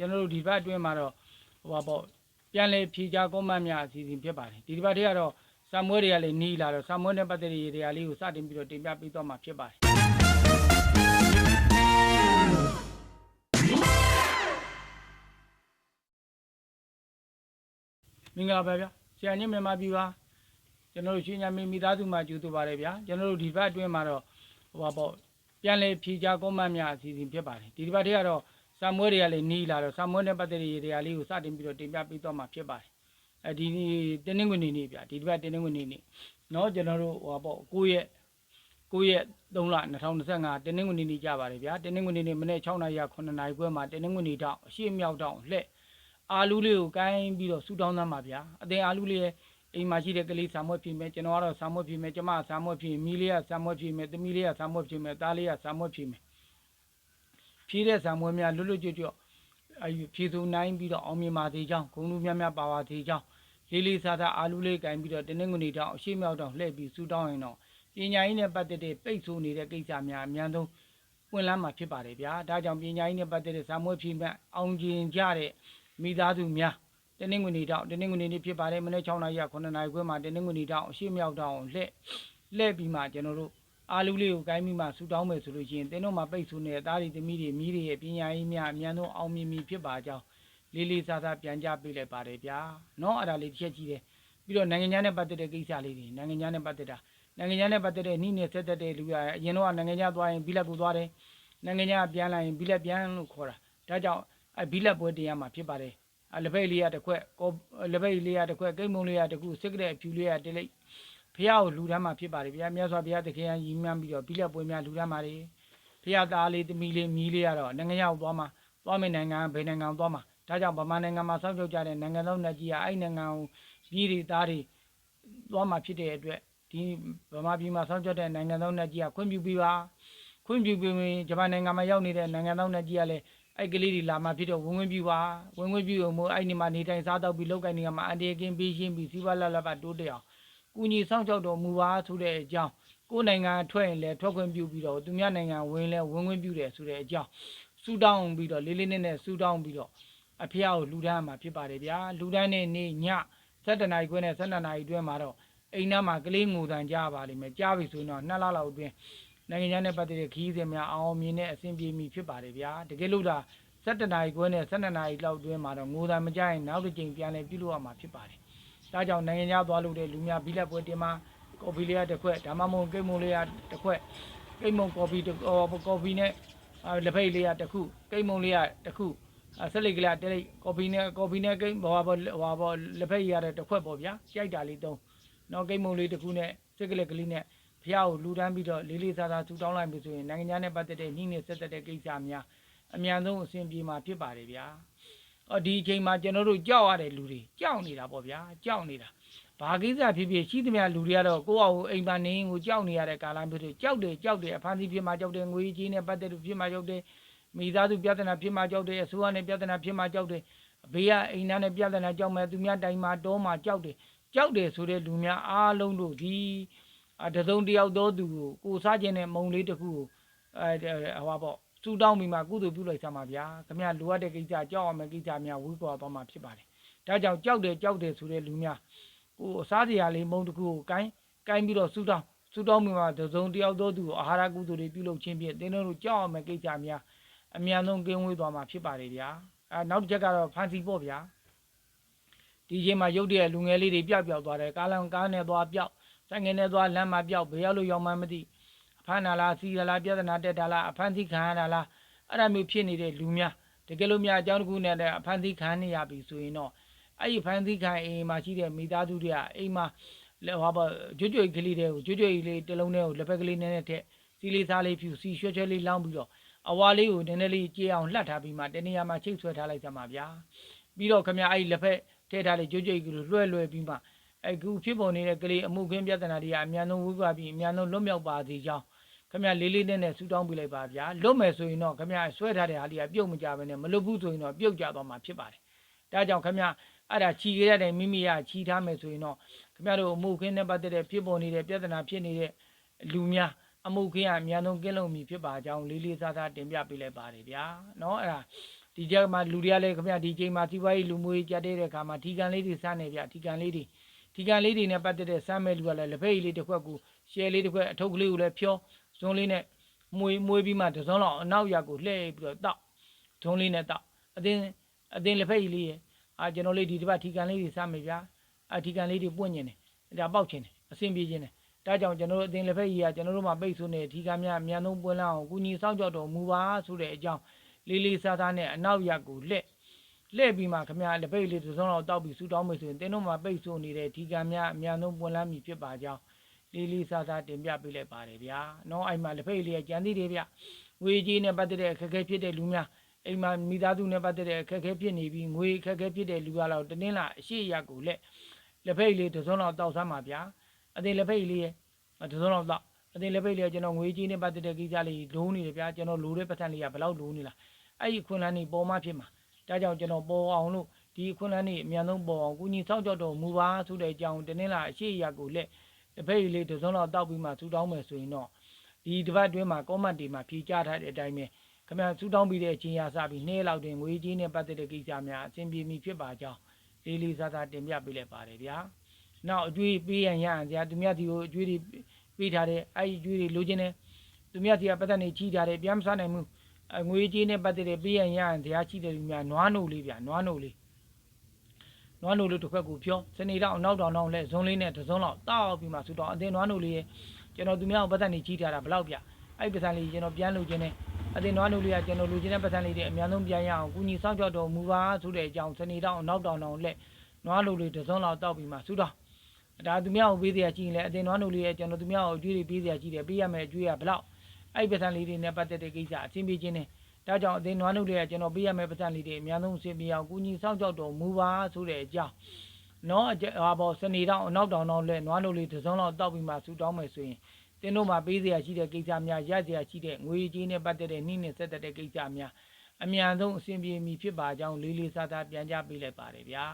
ကျွန်တော်တို့ဒီဘက်အတွင်းမှာတော့ဟိုပါပေါ့ပြန်လေဖြေချကွန်မန့်များအစီအစဉ်ဖြစ်ပါတယ်ဒီဒီဘက်တည်းကတော့စာမွေးတွေကလည်းနီးလာတော့စာမွေးနဲ့ပတ်သက်တဲ့ရေတရားလေးကိုစတင်ပြီးတော့တင်ပြပေးသွားမှာဖြစ်ပါတယ်မင်္ဂလာပါဗျာဆရာကြီးမြန်မာပြည်ပါကျွန်တော်တို့ရှင်ညာမင်းမိသားစုမှာကျူတူပါတယ်ဗျာကျွန်တော်တို့ဒီဘက်အတွင်းမှာတော့ဟိုပါပေါ့ပြန်လေဖြေချကွန်မန့်များအစီအစဉ်ဖြစ်ပါတယ်ဒီဒီဘက်တည်းကတော့ စာမွေးတွေကလည်းနီးလာတော့စာမွေးနဲ့ပတ်သက်တဲ့ရေတရားလေးကိုစတင်ပြီးတော့တင်ပြပေးသွားမှာဖြစ်ပါတယ်အဲဒီနေ့တင်းနှင်းဝင်နေနေဗျာဒီဒီဘက်တင်းနှင်းဝင်နေနေเนาะကျွန်တော်တို့ဟိုပါပေါ့9ရက်9ရက်3လ2025တင်းနှင်းဝင်နေနေကြပါတယ်ဗျာတင်းနှင်းဝင်နေနေမနေ့6နာရီ9နာရီခွဲမှာတင်းနှင်းဝင်နေတော့အရှိမြောက်တော့လှဲ့ အာလူးလေးကိုကိုင်းပြီးတော့ဆူတောင်းသမ်းပါဗျာအတင်အာလူးလေးရဲ့အိမ်မှာရှိတဲ့ကလေးဆာမွက်ဖြစ်မယ်ကျွန်တော်ကတော့ဆာမွက်ဖြစ်မယ်ကျမကဆာမွက်ဖြစ်မီလေးကဆာမွက်ဖြစ်မယ်သမီးလေးကဆာမွက်ဖြစ်မယ်သားလေးကဆာမွက်ဖြစ်မယ် ဖြည့်တဲ့ဆာမွက်များလွတ်လွတ်ကျွတ်ကျွတ်အဲဖြည့်စုံနိုင်ပြီးတော့အောင်မြင်ပါသေးကြောင်းဂုဏ်လူများများပါပါသေးကြောင်းလေးလေးစားစားအာလူးလေးကိုင်းပြီးတော့တင်းနှင်းငွေတောင်အရှိမြောက်တောင်လှည့်ပြီးဆူတောင်းရင်တော့ပညာရေးနဲ့ပတ်သက်တဲ့ပိတ်ဆို့နေတဲ့ကိစ္စများအများဆုံးပွင့်လန်းမှာဖြစ်ပါတယ်ဗျာဒါကြောင့်ပညာရေးနဲ့ပတ်သက်တဲ့ဇာမွေးဖြစ်မဲ့အောင်ကျင်ကြတဲ့မိသားစုများတင်းနှင်းငွေနေတောင်တင်းနှင်းငွေနေဖြစ်ပါတယ်မနေ့6နာရီ9နာရီခွဲမှာတင်းနှင်းငွေနေတောင်အရှိမြောက်တောင်လှည့်လှည့်ပြီးမှကျွန်တော်တို့ အားလူလေးကိုကိုင်းမိမှဆူတောင်းမယ်ဆိုလို့ရှိရင်သင်တို့မှာပိတ်ဆူနေတဲ့အသားတွေသမီးတွေမိတွေရဲ့ပညာရေးများအမြန်ဆုံးအောင်မြင်ပြီးဖြစ်ပါကြောင်းလေးလေးစားစားပြန်ကြပေးလိုက်ပါတယ်ဗျာ။နော်အဲ့ဒါလေးတစ်ချက်ကြည့်တယ်။ပြီးတော့နိုင်ငံခြားနဲ့ပတ်သက်တဲ့ကိစ္စလေးတွေနိုင်ငံခြားနဲ့ပတ်သက်တာနိုင်ငံခြားနဲ့ပတ်သက်တဲ့နှိနေဆက်သက်တဲ့လူရအရင်တော့နိုင်ငံခြားသွားရင်ဘီလက်ကိုသွားတယ်။နိုင်ငံခြားပြန်လာရင်ဘီလက်ပြန်လို့ခေါ်တာ။ဒါကြောင့်အဲဘီလက်ပွဲတရားမှာဖြစ်ပါတယ်။လက်ဖက်လေးရတစ်ခွက်လက်ဖက်လေးရတစ်ခွက်ကိတ်မုံလေးရတစ်ခုစစ်ကရက်အဖြူလေးရတစ်လိပ် ဖះကိုလူတန်းမှာဖြစ်ပါတယ်ဗျာမြတ်စွာဘုရားတခင်ရီမှန်းပြီးတော့ပြီးလက်ပွဲများလူတန်းပါတယ်ဖះသားလေးတမီလေးမီးလေးရတော့နိုင်ငံရောက်သွားမှာသွားမယ်နိုင်ငံဘယ်နိုင်ငံသွားမှာဒါကြောင့်ဗမာနိုင်ငံမှာစောင့်ကြကြတဲ့နိုင်ငံတော်နဲ့ကြီးကအဲ့နိုင်ငံကိုပြည်တွေသားတွေသွားမှာဖြစ်တဲ့အတွက်ဒီဗမာပြည်မှာစောင့်ကြတဲ့နိုင်ငံတော်နဲ့ကြီးကခွင့်ပြုပေးပါခွင့်ပြုပေးရင်ဂျပန်နိုင်ငံမှာရောက်နေတဲ့နိုင်ငံတော်နဲ့ကြီးကလည်းအဲ့ကလေးတွေလာမှဖြစ်တော့ဝင်ဝင်ပြူပါဝင်ဝင်ပြူအောင်မို့အဲ့ဒီမှာနေတိုင်းစားတော့ပြီးလောက်ကင်နေမှာအန်တီကင်းပေးရှင်းပြီးစီးပွားလတ်လတ်ပါတိုးတက်အောင် ကုညီဆောင်ကြောက်တော်မူပါဆိုတဲ့အကြောင်းကိုယ်နိုင်ငံထွက်ရင်လည်းထွက်ခွင့်ပြုပြီးတော့သူများနိုင်ငံဝင်လည်းဝင်ခွင့်ပြုတယ်ဆိုတဲ့အကြောင်းစူတောင်းပြီးတော့လေးလေးနက်နက်စူတောင်းပြီးတော့အဖေကိုလူတန်းမှာဖြစ်ပါတယ်ဗျာလူတန်းနဲ့နေည7နာရီခွဲနဲ့7နာရီအတွင်းမှာတော့အိမ်ထဲမှာကလေးငိုတန်ကြပါလိမ့်မယ်ကြားပြီဆိုရင်တော့နှစ်လလောက်အတွင်းနိုင်ငံခြားနဲ့ပတ်သက်တဲ့ခီးစဉ်များအောင်အောင်မြင်တဲ့အဆင်ပြေမီဖြစ်ပါတယ်ဗျာတကယ်လို့ဒါ7နာရီခွဲနဲ့12နာရီလောက်အတွင်းမှာတော့ငိုတာမကြရင်နောက်တစ်ကြိမ်ပြန်လဲပြုလုပ်ရမှာဖြစ်ပါတယ်။ ဒါကြောင့်နိုင်ငံခြားသွားလို့တဲ့လူများဘီလက်ပွဲတင်မှာကော်ဖီလေးရတစ်ခွက်ဒါမှမဟုတ်ကိတ်မုံလေးရတစ်ခွက်ကိတ်မုံကော်ဖီတစ်အော်ကော်ဖီနဲ့အာလက်ဖိတ်လေးရတစ်ခုကိတ်မုံလေးရတစ်ခုအာဆက်လိတ်ကလေးတစ်လိတ်ကော်ဖီနဲ့ကော်ဖီနဲ့ကိတ်ဘောဘောဘောဘောလက်ဖိတ်ရတဲ့တစ်ခွက်ပေါ့ဗျာကြိုက်တာလေးသုံးနောက်ကိတ်မုံလေးတစ်ခုနဲ့စက်ကလေးကလေးနဲ့ဖျားကိုလူတန်းပြီးတော့လေးလေးစားစားထူတောင်းလိုက်ပြီဆိုရင်နိုင်ငံခြားနဲ့ပတ်သက်တဲ့နှိမ့်နဲ့ဆက်သက်တဲ့ကိစ္စများအမြန်ဆုံးအဆင်ပြေမှာဖြစ်ပါတယ်ဗျာ။ အော်ဒီအချိန်မှာကျွန်တော်တို့ကြောက်ရတဲ့လူတွေကြောက်နေတာပေါ့ဗျာကြောက်နေတာ။ဘာကိစ္စဖြစ်ဖြစ်ရှိသမျှလူတွေကတော့ကိုယ့်အောင်အိမ်ပန်နေကိုကြောက်နေရတဲ့ကာလမျိုးတွေကြောက်တယ်ကြောက်တယ်အဖန်စီဖြစ်မှာကြောက်တယ်ငွေကြီးနဲ့ပတ်သက်လို့ဖြစ်မှာကြောက်တယ်မိသားစုပြဿနာဖြစ်မှာကြောက်တယ်အစိုးရနဲ့ပြဿနာဖြစ်မှာကြောက်တယ်အဘေးကအိမ်သားနဲ့ပြဿနာကြောက်မယ်သူများတိုင်မှာတောမှာကြောက်တယ်ကြောက်တယ်ဆိုတဲ့လူများအားလုံးတို့ဒီအတစုံတစ်ယောက်သောသူကိုကိုစားခြင်းနဲ့မုံလေးတစ်ခုကိုအဲဟောပေါ့ စူတောင်းပြီးမှကုသိုလ်ပြုလိုက်စမ်းပါဗျာခမရလိုအပ်တဲ့ကိစ္စကြောက်အောင်မယ့်ကိစ္စများဝေးကွာသွားမှာဖြစ်ပါတယ်ဒါကြောင့်ကြောက်တယ်ကြောက်တယ်ဆိုတဲ့လူများကိုအစားစရာလေးမုံတစ်ခုကိုကိုင်းကိုင်းပြီးတော့စူတောင်းစူတောင်းပြီးမှတစ်စုံတစ်ယောက်သောသူကိုအာဟာရကုသိုလ်တွေပြုလုပ်ခြင်းဖြင့်တင်းတို့ကြောက်အောင်မယ့်ကိစ္စများအမြန်ဆုံးကင်းဝေးသွားမှာဖြစ်ပါတယ်ဗျာအဲနောက်တစ်ချက်ကတော့ဖန်စီပေါ့ဗျာဒီချိန်မှာရုပ်တရက်လူငယ်လေးတွေပျောက်ပျောက်သွားတယ်ကားလမ်းကားနဲ့သွားပျောက်ဆိုင်ငယ်နဲ့သွားလမ်းမှာပျောက်ဘယ်ရောက်လို့ရောက်မှန်းမသိအဖ မ်းတာလားစီရလားပြဿနာတက်တာလားအဖမ်းဆီးခံရတာလားအဲ့ဒါမျိုးဖြစ်နေတဲ့လူများတကယ်လို့များအကြောင်းတစ်ခုနဲ့တည်းအဖမ်းဆီးခံနေရပြီဆိုရင်တော့အဲ့ဒီဖမ်းဆီးခံအိမ်မှာရှိတဲ့မိသားစုတွေကအိမ်မှာလေဟောပါကြွကြွကလေးတွေကိုကြွကြွလေးတစ်လုံးနဲ့ကိုလက်ဖက်ကလေးနဲ့နဲ့ထက်စီလေးစားလေးဖြူစီရွှဲရွှဲလေးလောင်းပြီးတော့အဝါလေးကိုနည်းနည်းလေးကြေးအောင်လှတ်ထားပြီးမှတနေရာမှာချိတ်ဆွဲထားလိုက်ကြမှာဗျာပြီးတော့ခမအဲ့ဒီလက်ဖက်ထည့်ထားလေးကြွကြွကလေးလွှဲလွှဲပြီးမှအခုဖြစ်ပေါ်နေတဲ့ကလေးအမှုခင်းပြဿနာတွေကအများဆုံးဝိကွာပြီးအများဆုံးလွတ်မြောက်ပါသေးကြောင်း ခမလေးလေးနဲ့နဲ့ဆူတောင်းပြလိုက်ပါဗျာလွတ်မယ်ဆိုရင်တော့ခမဆွဲထားတဲ့ဟာလေးကပြုတ်မကြဘဲနဲ့မလွတ်ဘူးဆိုရင်တော့ပြုတ်ကြသွားမှာဖြစ်ပါတယ်ဒါကြောင့်ခမအဲ့ဒါခြီရတဲ့မိမိရခြီထားမယ်ဆိုရင်တော့ခမတို့အမှုခင်းနဲ့ပတ်သက်တဲ့ဖြစ်ပေါ်နေတဲ့ပြဿနာဖြစ်နေတဲ့လူများအမှုခင်းကအများဆုံးကင်းလုံးမီဖြစ်ပါကြောင်းလေးလေးစားစားတင်ပြပေးလိုက်ပါတယ်ဗျာเนาะအဲ့ဒါ ဒီကြမှာလူတွေကလည်းခင်ဗျဒီချိန်မှာစီးပွားရေးလူမှုရေးကြက်တဲ့အခါမှာထီကန်လေးတွေစမ်းနေဗျထီကန်လေးတွေထီကန်လေးတွေနဲ့ပတ်သက်တဲ့စမ်းမဲ့လူကလည်းလက်ဖက်ရည်လေးတစ်ခွက်ကိုရှယ်လေးတစ်ခွက်အထုပ်ကလေးကိုလည်းဖြော ဇွန်းလေးနဲ့မွေမွေပြီးမှတစ်စုံလောက်အနောက်ရက်ကိုလှည့်ပြီးတော့တောက်ဇွန်းလေးနဲ့တောက်အတင်းအတင်းလက်ဖက်ရည်လေးရအာကျွန်တော်လေးဒီတစ်ပတ်ထီကန်လေးတွေစမ်းမယ်ဗျာအထီကန်လေးတွေပွင့်နေတယ်ဒါပေါက်ချင်တယ်အဆင်ပြေခြင်းတယ်ဒါကြောင့်ကျွန်တော်တို့အသင်လက်ဖက်ကြီးကကျွန်တော်တို့မှာပိတ်ဆို့နေဒီကများအမြန်ဆုံးပွင့်လာအောင်ကုညီစောင့်ကြောက်တော်မူပါဆိုတဲ့အကြောင်းလေးလေးစားစားနဲ့အနောက်ရက်ကိုလှည့်လှည့်ပြီးမှခမရလက်ဖက်လေးတစ်စုံတော့တောက်ပြီးဆူတောင်းမယ်ဆိုရင်တင်းတို့မှာပိတ်ဆို့နေတဲ့ဒီကများအမြန်ဆုံးပွင့်လာမည်ဖြစ်ပါကြောင်း လေးလေးစားစားတင်ပြပေးလိုက်ပါတယ်ဗျာ။နော်အဲ့မှာလက်ဖက်လေးကကြံသေးတယ်ဗျ။ငွေကြီးနဲ့ပတ်သက်တဲ့အခက်အခဲဖြစ်တဲ့လူများအိမ်မှာမိသားစုနဲ့ပတ်သက်တဲ့အခက်အခဲဖြစ်နေပြီးငွေအခက်အခဲဖြစ်တဲ့လူကတော့တင်းင်းလာအရှိရက်ကိုလက်လက်ဖက်လေးတစ်စုံတော့တောက်ဆမ်းပါဗျာ။အသင်လက်ဖက်လေးရဲ့အဲဒါဆိုတော့တော့အတင်လက်ပိတ်လေးကကျွန်တော်ငွေကြီးနဲ့ပတ်သက်တဲ့ကိစ္စလေးလိုးနေတယ်ဗျာကျွန်တော်လိုတဲ့ပတ်စံလေးကဘယ်လောက်လိုးနေလားအဲ့ဒီအခွင့်အလမ်းတွေပေါ်မှဖြစ်မှာဒါကြောင့်ကျွန်တော်ပေါ်အောင်လို့ဒီအခွင့်အလမ်းတွေအမြန်ဆုံးပေါ်အောင်ကုညီစောင့်ကြောက်တော်မူပါဆိုတဲ့အကြောင်းတင်းလာအရှိအရာကိုလက် လက်ပိတ်လေးတစ်စုံတော့တောက်ပြီးမှထူတောင်းမယ်ဆိုရင်တော့ဒီတစ်ပတ်အတွင်းမှာကောမန့်တွေမှာဖြေချထားတဲ့အတိုင်းပဲခင်ဗျာထူတောင်းပြီးတဲ့အချိန်ရစပြီးနေ့လောက်တွင်ငွေကြီးနဲ့ပတ်သက်တဲ့ကိစ္စများအဆင်ပြေမီဖြစ်ပါကြောင်းလေးလေးစားစားတင်ပြပေးလိုက်ပါတယ်ဗျာနောက်အကျွေးပေးရန်ရန်ဗျာသူများဒီကိုအကျွေးတွေပေးထားတဲ့အဲ့ဒီကျွေးတွေလိုချင်တယ်သူများစီကပတ်သက်နေချီးထားတယ်ပြန်မစားနိုင်ဘူးအငွေကြေးနဲ့ပတ်သက်တဲ့ပေးရန်ရရင်တရားချီးတယ်လူများနွားနို့လေးဗျာနွားနို့လေး နွားနို့လေးတစ်ခွက်ကိုဖြောစနေတော့နောက်တောင်တော့လဲဇုံလေးနဲ့တစ်စုံလောက်တောက်ပြီးမှဆူတော့အတင်းနွားနို့လေးရဲ့ကျွန်တော်သူများကိုပတ်သက်နေချီးထားတာဘယ်လောက်ဗျအဲ့ဒီပတ်စံလေးကျွန်တော်ပြန်လို့ခြင်းနဲ့အတင်းနွားနို့လေးကကျွန်တော်လူချင်းတဲ့ပတ်စံလေးတွေအများဆုံးပြန်ရအောင်ကုညီစောင့်ကြောက်တော်မူပါဆိုတဲ့အကြောင်းစနေတော့နောက်တောင်တော့လဲနွားနို့လေးတစ်စုံလောက်တောက်ပြီးမှဆူတော့ဒါသူများကိုပေးစရာကြည့်ရင်လည်းအတင်နွားနိုလေးရဲ့ကျွန်တော်သူများကိုအကျွေးတွေပေးစရာကြည့်တယ်ပေးရမယ်အကျွေးကဘလောက်အဲ့ဒီပစံလေးတွေနဲ့ပတ်သက်တဲ့ကိစ္စအချင်းပြချင်းနဲ့ ဒါကြောင့်အတင်နွားနိုလေးကကျွန်တော်ပေးရမယ်ပစံလေးတွေအများဆုံးအဆင်ပြေအောင်ကုညီစောင့်ကြောက်တော်မူပါဆိုတဲ့အကြောင်းနော်အကြဟာပေါ်စနေတော့အနောက်တောင်တော့လဲနွားနိုလေးတစ်စုံလောက်တောက်ပြီးမှဆူတောင်းမယ်ဆိုရင်တင်းတို့မှာပေးစရာရှိတဲ့ကိစ္စများရစရာရှိတဲ့ငွေကြေးနဲ့ပတ်သက်တဲ့နှိမ့်နဲ့ဆက်သက်တဲ့ကိစ္စများအမြန်ဆုံးအဆင်ပြေမီဖြစ်ပါကြောင်းလေးလေးစားစားပြန်ကြားပေးလိုက်ပါတယ်ဗျာ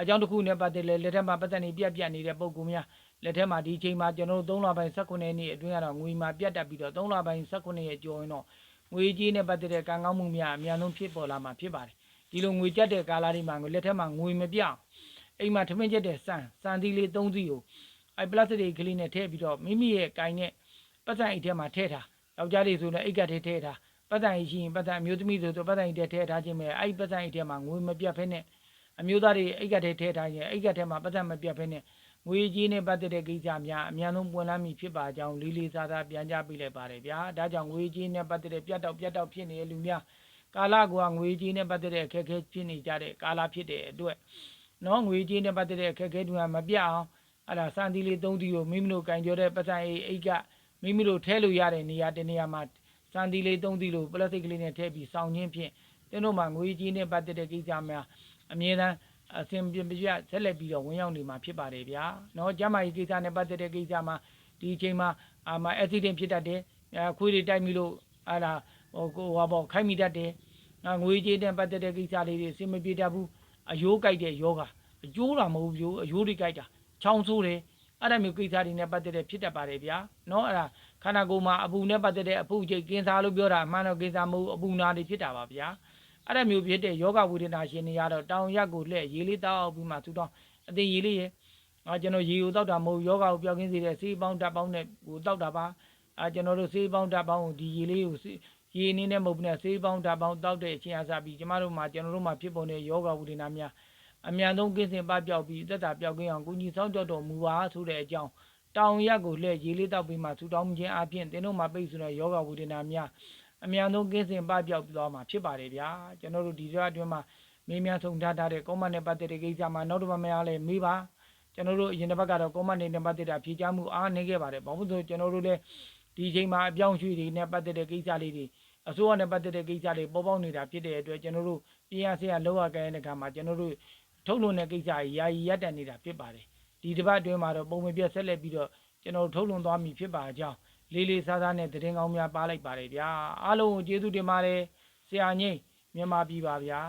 အကြောင်းတစ်ခုနဲ့ပတ်သက်လဲလက်ထက်မှာပတ်သက်နေပြက်ပြက်နေတဲ့ပုံကူများလက်ထက်မှာဒီချိန်မှာကျွန်တော်တို့3လပိုင်း18ရက်နေ့အတွင်းကတော့ငွေမှာပြတ်တက်ပြီးတော့3လပိုင်း18ရက်ကျော်ရင်တော့ ငွေကြီးနဲ့ပတ်သက်တဲ့ကံကောင်းမှုများအများဆုံးဖြစ်ပေါ်လာမှာဖြစ်ပါတယ်ဒီလိုငွေကြက်တဲ့ကာလတွေမှာငွေလက်ထက်မှာငွေမပြအောင်အိမ်မှာထမင်းချက်တဲ့စံစံသီးလေး3စီးကိုအဲပလတ်စတစ်ကလေးနဲ့ထည့်ပြီးတော့မိမိရဲ့ကိုင်နဲ့ပတ်စံအိတ်ထဲမှာထည့်ထားယောက်ျားတွေဆိုလည်းအိတ်ကထဲထည့်ထားပတ်စံအိတ်ရှိရင်ပတ်စံအမျိုးသမီးဆိုတော့ပတ်စံအိတ်ထဲထည့်ထားခြင်းပဲအဲ့ဒီပတ်စံအိတ်ထဲမှာငွေမပြတ်ဖဲနဲ့အမျိုးသားတွေအိတ်ကထဲထည့်ထားရင်အိတ်ကထဲမှာပတ်သက်မပြတ်ဖဲနဲ့ ငွေကြီးနဲ့ပတ်သက်တဲ့ကိစ္စများအများဆုံးပွင့်လန်းမည်ဖြစ်ပါကြောင်းလေးလေးစားစားပြန်ကြားပေးလိုက်ပါတယ်ဗျာဒါကြောင့်ငွေကြီးနဲ့ပတ်သက်တဲ့ပြတ်တော့ပြတ်တော့ဖြစ်နေတဲ့လူများကာလကွာငွေကြီးနဲ့ပတ်သက်တဲ့အခက်အခဲဖြစ်နေကြတဲ့ကာလဖြစ်တဲ့အတွက်နော်ငွေကြီးနဲ့ပတ်သက်တဲ့အခက်အခဲတွေကမပြတ်အောင်အဲ့ဒါစံတီလေးသုံးတီကိုမိမိတို့ကင်ကြောတဲ့ပတ်စံအိတ်အိတ်ကမိမိတို့ထဲလို့ရတဲ့နေရာတနေရာမှာစံတီလေးသုံးတီလို့ပလတ်စတစ်ကလေးနဲ့ထည့်ပြီးစောင်းခြင်းဖြင့်တင်းတို့မှာငွေကြီးနဲ့ပတ်သက်တဲ့ကိစ္စများအမြဲတမ်း အစဉ်ပြပြဆက်လက်ပြီးတော့ဝင်ရောက်နေမှာဖြစ်ပါတယ်ဗျာ။နော်ကျမကြီးကိစ္စနဲ့ပတ်သက်တဲ့ကိစ္စမှာဒီအချိန်မှာအာမ accident ဖြစ်တတ်တယ်။အဲခွေးတွေတိုက်မိလို့အဲ့ဒါဟိုကိုဟောပေါ့ခိုက်မိတတ်တယ်။ငွေကြေးနဲ့ပတ်သက်တဲ့ကိစ္စလေးတွေအစဉ်မပြေတတ်ဘူး။အယိုးကြိုက်တဲ့ယောဂအကျိုးတာမဟုတ်ဘူးအယိုးတွေကြိုက်တာချောင်းဆိုးတယ်အဲ့ဒါမျိုးကိစ္စတွေနဲ့ပတ်သက်တဲ့ဖြစ်တတ်ပါတယ်ဗျာ။နော်အဲ့ဒါခန္ဓာကိုယ်မှာအပူနဲ့ပတ်သက်တဲ့အပူချိတ်ကင်းစားလို့ပြောတာအမှန်တော့ကင်းစားမဟုတ်အပူနာတွေဖြစ်တာပါဗျာ။ အဲ့ဒါမျိုးဖြစ်တဲ့ယောဂဝေဒနာရှင်တွေကတော့တောင်ရက်ကိုလှည့်ရေလေးတောက်ပြီးမှသူတော့အသေးရေလေးရဲ့အာကျွန်တော်ရေကိုတောက်တာမဟုတ်ယောဂကိုပျောက်ကင်းစေတဲ့စေးပေါင်းဓာတ်ပေါင်းနဲ့ကိုတောက်တာပါအာကျွန်တော်တို့စေးပေါင်းဓာတ်ပေါင်းကိုဒီရေလေးကိုစေးရေအနေနဲ့မဟုတ်ဘူးနဲ့စေးပေါင်းဓာတ်ပေါင်းတောက်တဲ့အချိန်အစားပြီးကျမတို့မှာကျွန်တော်တို့မှာဖြစ်ပေါ်တဲ့ယောဂဝေဒနာများအမြန်ဆုံးကင်းစင်ပပျောက်ပြီးသက်သာပျောက်ကင်းအောင်ကုညီဆောင်ကြောက်တော်မူပါဆိုတဲ့အကြောင်းတောင်ရက်ကိုလှည့်ရေလေးတောက်ပြီးမှသူတောင်းခြင်းအပြင်တင်းတို့မှာပိတ်ဆိုတဲ့ယောဂဝေဒနာများ အမြန်ဆုံးကင်းစင်ပပျောက်ပြီးသွားမှာဖြစ်ပါတယ်ဗျာကျွန်တော်တို့ဒီရက်အတွင်းမှာမေးမြန်းဆုံးထားထားတဲ့ကောမန့်နဲ့ပတ်သက်တဲ့ကိစ္စမှာနောက်တစ်ပတ်မရလဲမေးပါကျွန်တော်တို့အရင်တစ်ပတ်ကတော့ကောမန့်နဲ့ပတ်သက်တာဖြေချမှုအားနည်းခဲ့ပါတယ်ဘာလို့လဲဆိုကျွန်တော်တို့လည်းဒီချိန်မှာအပြောင်းအရွှေ့တွေနဲ့ပတ်သက်တဲ့ကိစ္စလေးတွေအစိုးရနဲ့ပတ်သက်တဲ့ကိစ္စတွေပေါ်ပေါက်နေတာဖြစ်တဲ့အတွက်ကျွန်တော်တို့ပြင်ရစေရလောက်ရကြတဲ့အခါမှာကျွန်တော်တို့ထုတ်လွှင့်တဲ့ကိစ္စကြီးယာယီရပ်တန့်နေတာဖြစ်ပါတယ်ဒီတစ်ပတ်အတွင်းမှာတော့ပုံမပြတ်ဆက်လက်ပြီးတော့ကျွန်တော်ထုတ်လွှင့်သွားမည်ဖြစ်ပါကြောင်း လေးလေးစားစားနဲ့တည်င်းကောင်းများပါလိုက်ပါတယ်ဗျာအားလုံးကိုကျေးဇူးတင်ပါတယ်ဆရာကြီးမြန်မာပြည်ပါဗျာ